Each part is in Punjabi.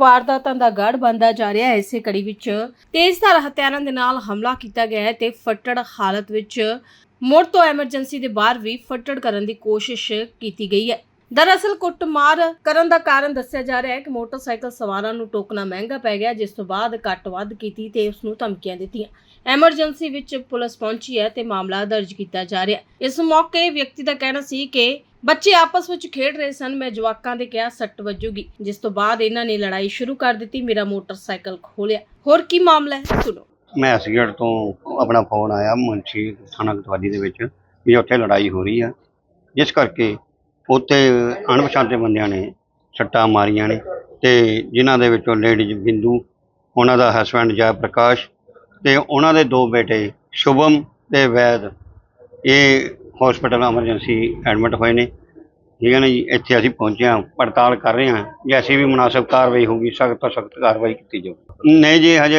ਵਾਰਦਾਤਾਂ ਦਾ ਗੜ ਬੰਦਾ ਜਾ ਰਿਹਾ ਹੈ ਇਸੇ ਕੜੀ ਵਿੱਚ। ਤੇਜ਼ਧਾਰ ਹਥਿਆਰਾਂ ਦੇ ਨਾਲ ਹਮਲਾ ਕੀਤਾ ਗਿਆ ਹੈ ਤੇ ਫੱਟੜ ਹਾਲਤ ਵਿੱਚ ਮੋੜ ਤੋਂ ਐਮਰਜੈਂਸੀ ਦੇ ਬਾਹਰ ਵੀ ਫੱਟੜ ਕਰਨ ਦੀ ਕੋਸ਼ਿਸ਼ ਕੀਤੀ ਗਈ ਹੈ। ਦਰਅਸਲ ਕੁੱਟਮਾਰ ਕਰਨ ਦਾ ਕਾਰਨ ਦੱਸਿਆ ਜਾ ਰਿਹਾ ਹੈ ਕਿ ਮੋਟਰਸਾਈਕਲ ਸਵਾਰਾਂ ਨੂੰ ਟੋਕਣਾ ਮਹਿੰਗਾ ਪੈ ਗਿਆ, ਜਿਸ ਤੋਂ ਬਾਅਦ ਘੱਟ ਵੱਧ ਕੀਤੀ ਤੇ ਉਸ ਨੂੰ ਧਮਕੀਆਂ ਦਿੱਤੀਆਂ। ਐਮਰਜੈਂਸੀ ਵਿੱਚ ਪੁਲਿਸ ਪਹੁੰਚੀ ਹੈ ਤੇ ਮਾਮਲਾ ਦਰਜ ਕੀਤਾ ਜਾ ਰਿਹਾ ਹੈ। ਇਸ ਮੌਕੇ ਵਿਅਕਤੀ ਦਾ ਕਹਿਣਾ ਸੀ ਕਿ ਬੱਚੇ ਆਪਸ ਵਿੱਚ ਖੇਡ ਰਹੇ ਸਨ। ਮੈਂ ਜਵਾਕਾਂ ਦੇ ਕਿਹਾ, ਸੱਟ ਵੱਜੂਗੀ। ਜਿਸ ਤੋਂ ਬਾਅਦ ਇਹਨਾਂ ਨੇ ਲੜਾਈ ਸ਼ੁਰੂ ਕਰ ਦਿੱਤੀ। ਮੇਰਾ ਮੋਟਰਸਾਈਕਲ ਖੋਲਿਆ ਹੋਰ ਕੀ ਮਾਮਲਾ ਹੈ? ਸੁਣੋ। ਮੈਂ ਅਸਗੜ ਤੋਂ ਆਪਣਾ ਫੋਨ ਆਇਆ ਮੁੰਸ਼ੀ ਥਾਣਾ ਕਤਵਾਲੀ ਦੇ ਵਿੱਚ, ਵੀ ਉੱਥੇ ਲੜਾਈ ਹੋ ਰਹੀ ਆ। ਜਿਸ ਕਰਕੇ ਉੱਥੇ ਅਣਪਛਾਤੇ ਬੰਦਿਆਂ ਨੇ ਸੱਟਾਂ ਮਾਰੀਆਂ ਨੇ ਤੇ ਜਿਨ੍ਹਾਂ ਦੇ ਵਿੱਚੋਂ ਲੇਡੀਜ਼ ਬਿੰਦੂ, ਉਹਨਾਂ ਦਾ ਹਸਬੰਡ ਜੈ ਪ੍ਰਕਾਸ਼ ਤੇ ਉਹਨਾਂ ਦੇ ਦੋ ਬੇਟੇ ਸ਼ੁਭਮ ਤੇ ਵੈਦ। ਇਹ ਹਸਪੀਟਲ ਐਮਰਜੈਂਸੀ ਐਡਮਿਟ ਹੋਏ ਨੇ। ਠੀਕ ਹੈ ਨਾ ਜੀ? ਇੱਥੇ ਅਸੀਂ ਪਹੁੰਚੇ ਹਾਂ, ਪੜਤਾਲ ਕਰ ਰਹੇ ਹਾਂ। ਜੈਸੀ ਵੀ ਮੁਨਾਸਬ ਕਾਰਵਾਈ ਹੋਊਗੀ ਸਖਤ ਤੋਂ ਸਖਤ ਕਾਰਵਾਈ ਕੀਤੀ ਜਾਊ। ਨਹੀਂ ਜੀ, ਹਜੇ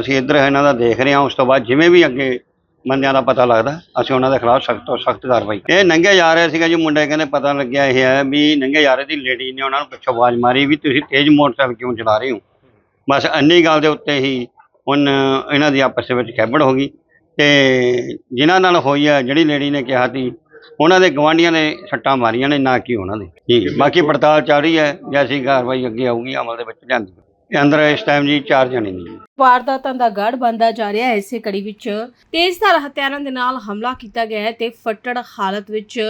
ਅਸੀਂ ਇੱਧਰ ਇਹਨਾਂ ਦਾ ਦੇਖ ਰਹੇ ਹਾਂ, ਉਸ ਤੋਂ ਬਾਅਦ ਜਿਵੇਂ ਵੀ ਅੱਗੇ ਬੰਦਿਆਂ ਦਾ ਪਤਾ ਲੱਗਦਾ, ਅਸੀਂ ਉਹਨਾਂ ਦੇ ਖਿਲਾਫ ਸਖਤ ਤੋਂ ਸਖਤ ਕਾਰਵਾਈ ਇਹ ਨੰਗੇ ਜਾ ਰਿਹਾ ਸੀਗਾ ਜੀ, ਮੁੰਡੇ ਕਹਿੰਦੇ ਪਤਾ ਲੱਗਿਆ ਇਹ ਹੈ ਵੀ ਨੰਗੇ ਜਾ ਰਹੇ ਦੀ ਲੇਡੀ ਨੇ ਉਹਨਾਂ ਨੂੰ ਪਿੱਛੋਂ ਆਵਾਜ਼ ਮਾਰੀ ਵੀ ਤੁਸੀਂ ਤੇਜ਼ ਮੋਟਰਸਾਈਕਲ ਕਿਉਂ ਚਲਾ ਰਹੇ ਹੋ? ਬਸ ਅੰਨੀ ਗੱਲ ਦੇ ਉੱਤੇ ਹੀ ਹੁਣ ਇਹਨਾਂ ਦੀ ਆਪਸ ਵਿੱਚ ਖੈਬੜ ਹੋ ਗਈ। ਤੇ ਜਿਨ੍ਹਾਂ ਨਾਲ ਹੋਈ ਹੈ, ਜਿਹੜੀ ਲੇਡੀ ਨੇ ਕਿਹਾ ਸੀ ਉਹਨਾਂ ਦੇ ਗਵਾਂਢੀਆਂ ਨੇ ਸੱਟਾਂ ਮਾਰੀਆਂ ਨੇ ਨਾ ਕਿ ਉਹਨਾਂ ਦੇ। ਠੀਕ ਹੈ। ਬਾਕੀ ਪੜਤਾਲ ਚੱਲ ਰਹੀ ਹੈ ਜੈਸੀ ਕਾਰਵਾਈ ਅੱਗੇ ਆਊਗੀ ਅਮਲ ਦੇ ਵਿੱਚ ਲਿਆਂਦੀ ਅੰਦਰ ਇਸ ਟਾਈਮ ਜੀ ਚਾਰ ਜਣੇ ਨੇ। ਜੀ ਵਾਰਦਾਤਾਂ ਦਾ ਗੜ ਬੰਦਾ ਜਾ ਰਿਹਾ ਹੈ ਇਸੇ ਕੜੀ ਵਿੱਚ ਤੇਜ਼ਧਾਰ ਹਥਿਆਰਾਂ ਦੇ ਨਾਲ ਹਮਲਾ ਕੀਤਾ ਗਿਆ ਹੈ ਤੇ ਫੱਟੜ ਹਾਲਤ ਵਿੱਚ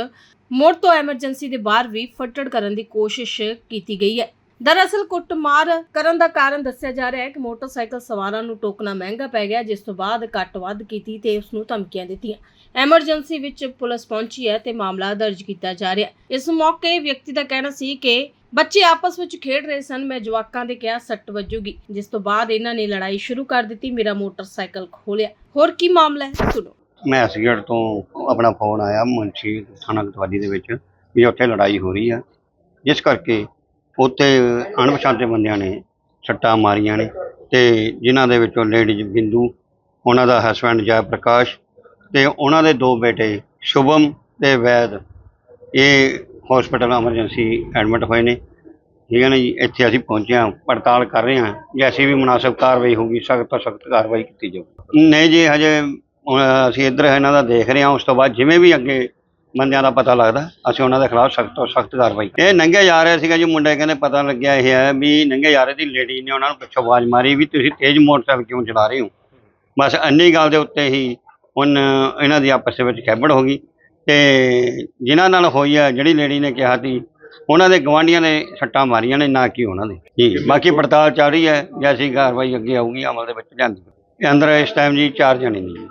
ਮੋੜ ਤੋਂ ਐਮਰਜੈਂਸੀ ਦੇ ਬਾਹਰ ਵੀ ਫੱਟੜ ਕਰਨ ਦੀ ਕੋਸ਼ਿਸ਼ ਕੀਤੀ ਗਈ ਹੈ। ਦਰਅਸਲ ਕੁੱਟਮਾਰ ਕਰਨ ਦਾ ਕਾਰਨ ਦੱਸਿਆ ਜਾ ਰਿਹਾ ਹੈ ਕਿ ਮੋਟਰਸਾਈਕਲ ਸਵਾਰਾਂ ਨੂੰ ਟੋਕਣਾ ਮਹਿੰਗਾ ਪੈ ਗਿਆ, ਜਿਸ ਤੋਂ ਬਾਅਦ ਘੱਟ ਵੱਧ ਕੀਤੀ ਤੇ ਉਸ ਨੂੰ ਧਮਕੀਆਂ ਦਿੱਤੀਆਂ। ਐਮਰਜੈਂਸੀ ਵਿੱਚ ਪੁਲਿਸ ਪਹੁੰਚੀ ਹੈ ਤੇ ਮਾਮਲਾ ਦਰਜ ਕੀਤਾ ਜਾ ਰਿਹਾ ਹੈ। ਇਸ ਮੌਕੇ ਵਿਅਕਤੀ ਦਾ ਕਹਿਣਾ ਸੀ ਕਿ ਬੱਚੇ ਆਪਸ ਵਿੱਚ ਖੇਡ ਰਹੇ ਸਨ, ਮੈਂ ਜਵਾਕਾਂ ਦੇ ਕਿਹਾ, ਸੱਟ ਵੱਜੂਗੀ, ਜਿਸ ਤੋਂ ਬਾਅਦ ਇਹਨਾਂ ਨੇ ਲੜਾਈ ਸ਼ੁਰੂ ਕਰ ਦਿੱਤੀ, ਮੇਰਾ ਮੋਟਰਸਾਈਕਲ ਖੋਲਿਆ ਹੋਰ ਕੀ ਮਾਮਲਾ ਹੈ? ਸੁਣੋ। ਮੈਂ ਅਸਗੜ ਤੋਂ ਆਪਣਾ ਫੋਨ ਆਇਆ ਮੁੰਸ਼ੀ ਥਾਣਾ ਕਤਵਾਲੀ ਦੇ ਵਿੱਚ, ਵੀ ਉੱਥੇ ਲੜਾਈ ਹੋ ਰਹੀ ਆ ਜਿਸ ਕਰਕੇ ਉੱਥੇ ਅਣਪਛਾਤੇ ਬੰਦਿਆਂ ਨੇ ਸੱਟਾਂ ਮਾਰੀਆਂ ਨੇ ਤੇ ਜਿਨ੍ਹਾਂ ਦੇ ਵਿੱਚੋਂ ਲੇਡੀਜ਼ ਬਿੰਦੂ, ਉਹਨਾਂ ਦਾ ਹਸਬੰਡ ਜੈ ਪ੍ਰਕਾਸ਼ ਤੇ ਉਹਨਾਂ ਦੇ ਦੋ ਬੇਟੇ ਸ਼ੁਭਮ ਤੇ ਵੈਦ। ਇਹ ਹਸਪੀਟਲ ਐਮਰਜੈਂਸੀ ਐਡਮਿਟ ਹੋਏ ਨੇ। ਠੀਕ ਹੈ ਨਾ ਜੀ? ਇੱਥੇ ਅਸੀਂ ਪਹੁੰਚੇ ਹਾਂ, ਪੜਤਾਲ ਕਰ ਰਹੇ ਹਾਂ ਜੈਸੀ ਵੀ ਮੁਨਾਸਬ ਕਾਰਵਾਈ ਹੋਊਗੀ, ਸਖਤ ਤੋਂ ਸਖਤ ਕਾਰਵਾਈ ਕੀਤੀ ਜਾਊ। ਨਹੀਂ ਜੀ, ਹਜੇ ਅਸੀਂ ਇੱਧਰ ਇਹਨਾਂ ਦਾ ਦੇਖ ਰਹੇ ਹਾਂ, ਉਸ ਤੋਂ ਬਾਅਦ ਜਿਵੇਂ ਵੀ ਅੱਗੇ ਬੰਦਿਆਂ ਦਾ ਪਤਾ ਲੱਗਦਾ। ਅਸੀਂ ਉਹਨਾਂ ਦੇ ਖਿਲਾਫ ਸਖਤ ਤੋਂ ਸਖਤ ਕਾਰਵਾਈ ਇਹ ਨੰਗੇ ਜਾ ਰਿਹਾ ਸੀਗਾ ਜੀ, ਮੁੰਡੇ ਕਹਿੰਦੇ ਪਤਾ ਲੱਗਿਆ ਇਹ ਹੈ ਵੀ ਨੰਗੇ ਜਾ ਰਹੇ ਦੀ ਲੇਡੀ ਨੇ ਉਹਨਾਂ ਨੂੰ ਪਿੱਛੋਂ ਆਵਾਜ਼ ਮਾਰੀ ਵੀ ਤੁਸੀਂ ਤੇਜ਼ ਮੋਟਰਸਾਈਕਲ ਕਿਉਂ ਚਲਾ ਰਹੇ ਹੋ? ਬਸ ਅੰਨੀ ਗੱਲ ਦੇ ਉੱਤੇ ਹੀ ਹੁਣ ਇਹਨਾਂ ਦੀ ਆਪਸ ਵਿੱਚ ਖੈਬੜ ਹੋ ਗਈ। ਤੇ ਜਿਨ੍ਹਾਂ ਨਾਲ ਹੋਈ ਹੈ ਜਿਹੜੀ ਲੇਡੀ ਨੇ ਕਿਹਾ ਸੀ, ਉਹਨਾਂ ਦੇ ਗਵਾਂਢੀਆਂ ਨੇ ਸੱਟਾਂ ਮਾਰੀਆਂ ਨੇ, ਨਾ ਕਿ ਉਹਨਾਂ ਦੇ। ਠੀਕ ਹੈ ਬਾਕੀ ਪੜਤਾਲ ਚੱਲ ਰਹੀ ਹੈ, ਜੈਸੀ ਕਾਰਵਾਈ ਅੱਗੇ ਆਊਗੀ, ਅਮਲ ਦੇ ਵਿੱਚ ਜਾਂਦੀ ਅੰਦਰ ਇਸ ਟਾਈਮ ਜੀ ਚਾਰ ਜਣੇ ਨੇ ਜੀ।